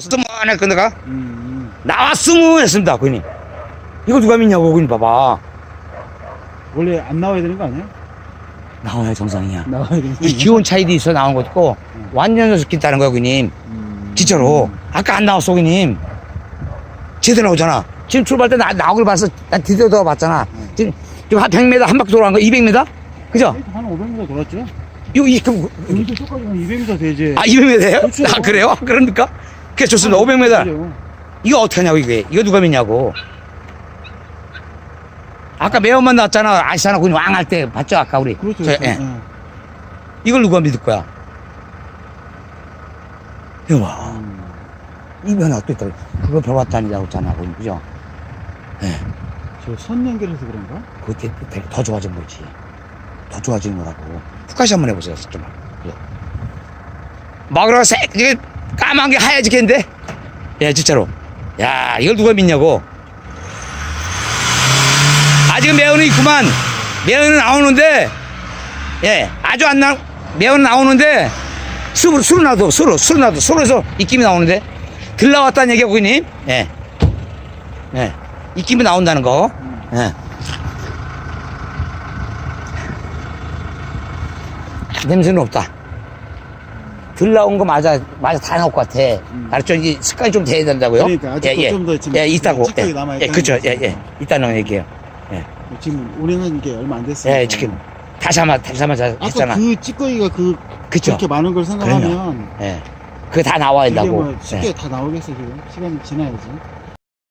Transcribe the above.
쓰만할 건데가 음, 나왔으면 했습니다, 고객님. 이거 누가 믿냐고, 고객님 봐봐. 원래 안 나와야 되는 거 아니야? 나와야 정상이야. 나와야 되는 거 이 기온 차이도 있어 나온 것도 있고 음. 완전 좋겠다는 거야, 고객님. 음. 진짜로. 아까 안 나왔어, 고객님. 제대로 나오잖아. 지금 출발 때 나, 나오길 봐서 난 뒤돌아 봤잖아. 음. 지금, 지금 한 100m 한 바퀴 돌아간 거 200m? 그죠? 한 500m 돌았죠? 이거, 이, 그럼, 여기서 똑같이 한 200m 되지. 아, 200m 돼요? 그렇죠. 아, 그래요? 그럽니까? 그게 좋습니다. 500m. 그죠? 이거 어떻게 하냐고, 이게. 이거 누가 믿냐고. 아까 매운맛 나왔잖아. 아시잖아. 그냥 왕할 때 봤죠? 아까 우리. 그렇죠. 저, 그렇죠. 예. 예. 이걸 누가 믿을 거야? 이거 봐. 음. 이 면허 또 있다. 그거 아니라고 했잖아. 그건 그죠? 저선 연결해서 그런가? 되게 더 좋아진 거지. 더 좋아진 거라고. 후카시 한번 해보세요. 좀. 막으라고 색, 이게 까만 게 하얘지겠는데? 예, 진짜로. 야, 이걸 누가 믿냐고. 아직은 매운은 있구만. 매운은 나오는데, 예, 아주 안 나, 매운은 나오는데, 술을, 술을 놔도, 술을, 술을 놔도, 술에서 입김이 나오는데, 들 나왔다는 얘기야, 고객님. 예. 예. 입김이 나온다는 거. 예. 냄새는 없다. 들 나온 거 맞아, 맞아 다 나올 것 같아. 알았죠? 이게 습관이 좀 돼야 된다고요? 그러니까 아직도 좀더 지금 예, 있다고. 찌꺼기 예, 남아있다는 예, 그죠. 예, 거죠. 예. 있다는 얘기예요. 지금 우리는 이게 얼마 안 됐어요. 예, 지금 다시 한번, 다시 한번 자- 아까 했잖아. 그 찌꺼기가 그 그죠? 그렇게 많은 걸 생각하면 예. 그거 다 나와야 이게 된다고. 뭐 쉽게 예. 다 나오겠어 지금 시간이 지나야지.